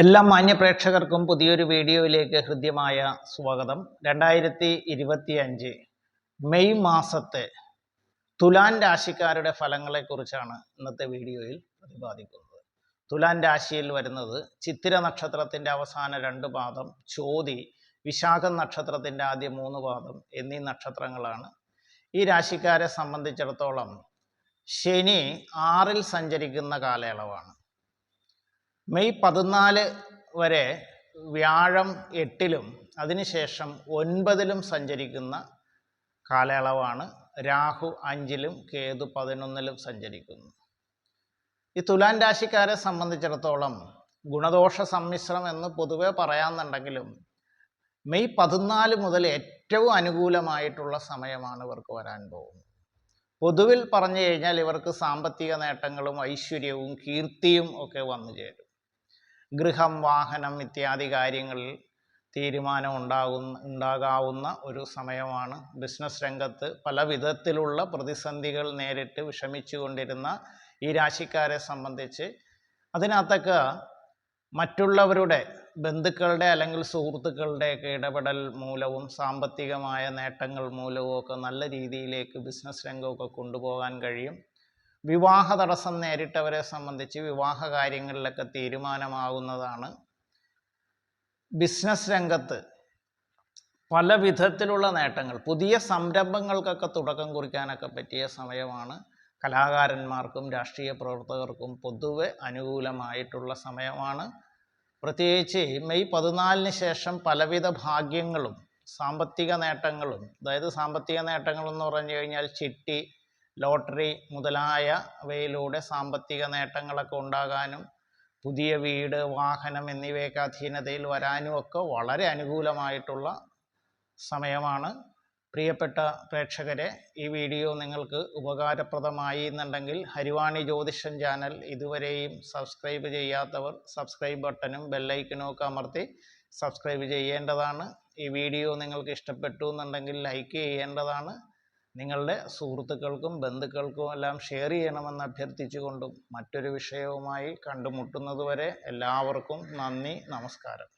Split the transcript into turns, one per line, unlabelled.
എല്ലാ മാന്യപ്രേക്ഷകർക്കും പുതിയൊരു വീഡിയോയിലേക്ക് ഹൃദ്യമായ സ്വാഗതം. രണ്ടായിരത്തി ഇരുപത്തി അഞ്ച് മെയ് മാസത്തെ തുലാൻ രാശിക്കാരുടെ ഫലങ്ങളെക്കുറിച്ചാണ് ഇന്നത്തെ വീഡിയോയിൽ പ്രതിപാദിക്കുന്നത്. തുലാൻ രാശിയിൽ വരുന്നത് ചിത്തിര നക്ഷത്രത്തിന്റെ അവസാന രണ്ട് പാദം ചോതി വിശാഖം നക്ഷത്രത്തിന്റെ ആദ്യ മൂന്ന് പാദം എന്നീ നക്ഷത്രങ്ങളാണ്. ഈ രാശിക്കാരെ സംബന്ധിച്ചിടത്തോളം ശനി ആറിൽ സഞ്ചരിക്കുന്ന കാലയളവാണ്. മെയ് പതിനാല് വരെ വ്യാഴം എട്ടിലും അതിനുശേഷം ഒൻപതിലും സഞ്ചരിക്കുന്ന കാലയളവാണ്. രാഹു അഞ്ചിലും കേതു പതിനൊന്നിലും സഞ്ചരിക്കുന്നു. ഈ തുലാൻ രാശിക്കാരെ സംബന്ധിച്ചിടത്തോളം ഗുണദോഷ സമ്മിശ്രം എന്ന് പൊതുവെ പറയാമെന്നുണ്ടെങ്കിലും മെയ് പതിനാല് മുതൽ ഏറ്റവും അനുകൂലമായിട്ടുള്ള സമയമാണ് ഇവർക്ക് വരാൻ പോകുന്നത്. പൊതുവിൽ പറഞ്ഞു കഴിഞ്ഞാൽ ഇവർക്ക് സാമ്പത്തിക നേട്ടങ്ങളും ഐശ്വര്യവും കീർത്തിയും ഒക്കെ വന്നു ചേരും. ഗൃഹം വാഹനം ഇത്യാദി കാര്യങ്ങളിൽ തീരുമാനം ഉണ്ടാകുന്ന ഉണ്ടാകാവുന്ന ഒരു സമയമാണ്. ബിസിനസ് രംഗത്ത് പല വിധത്തിലുള്ള പ്രതിസന്ധികൾ നേരിട്ട് വിഷമിച്ചു കൊണ്ടിരുന്ന ഈ രാശിക്കാരെ സംബന്ധിച്ച് അതിനകത്തൊക്കെ മറ്റുള്ളവരുടെ ബന്ധുക്കളുടെ അല്ലെങ്കിൽ സുഹൃത്തുക്കളുടെയൊക്കെ ഇടപെടൽ മൂലവും സാമ്പത്തികമായ നേട്ടങ്ങൾ മൂലവും ഒക്കെ നല്ല രീതിയിലേക്ക് ബിസിനസ് രംഗമൊക്കെ കൊണ്ടുപോകാൻ കഴിയും. വിവാഹ തടസ്സം നേരിട്ടവരെ സംബന്ധിച്ച് വിവാഹ കാര്യങ്ങളിലൊക്കെ തീരുമാനമാകുന്നതാണ്. ബിസിനസ് രംഗത്ത് പല വിധത്തിലുള്ള നേട്ടങ്ങൾ പുതിയ സംരംഭങ്ങൾക്കൊക്കെ തുടക്കം കുറിക്കാനൊക്കെ പറ്റിയ സമയമാണ്. കലാകാരന്മാർക്കും രാഷ്ട്രീയ പ്രവർത്തകർക്കും പൊതുവെ അനുകൂലമായിട്ടുള്ള സമയമാണ്. പ്രത്യേകിച്ച് മെയ് പതിനാലിന് ശേഷം പലവിധ ഭാഗ്യങ്ങളും സാമ്പത്തിക നേട്ടങ്ങളും അതായത് സാമ്പത്തിക നേട്ടങ്ങൾ എന്ന് പറഞ്ഞു കഴിഞ്ഞാൽ ചിട്ടി ലോട്ടറി മുതലായവയിലൂടെ സാമ്പത്തിക നേട്ടങ്ങളൊക്കെ ഉണ്ടാകാനും പുതിയ വീട് വാഹനം എന്നിവയൊക്കെ അധീനതയിൽ വരാനും ഒക്കെ വളരെ അനുകൂലമായിട്ടുള്ള സമയമാണ്. പ്രിയപ്പെട്ട പ്രേക്ഷകരെ ഈ വീഡിയോ നിങ്ങൾക്ക് ഉപകാരപ്രദമായി എന്നുണ്ടെങ്കിൽ ഹരിവാണി ജ്യോതിഷൻ ചാനൽ ഇതുവരെയും സബ്സ്ക്രൈബ് ചെയ്യാത്തവർ സബ്സ്ക്രൈബ് ബട്ടനും ബെല്ലൈക്കനും ഒക്കെ അമർത്തി സബ്സ്ക്രൈബ് ചെയ്യേണ്ടതാണ്. ഈ വീഡിയോ നിങ്ങൾക്ക് ഇഷ്ടപ്പെട്ടു എന്നുണ്ടെങ്കിൽ ലൈക്ക് ചെയ്യേണ്ടതാണ്. നിങ്ങളുടെ സുഹൃത്തുക്കൾക്കും ബന്ധുക്കൾക്കും എല്ലാം ഷെയർ ചെയ്യണമെന്ന് അഭ്യർത്ഥിച്ചുകൊണ്ടും മറ്റൊരു വിഷയവുമായി കണ്ടുമുട്ടുന്നതുവരെ എല്ലാവർക്കും നന്ദി നമസ്കാരം.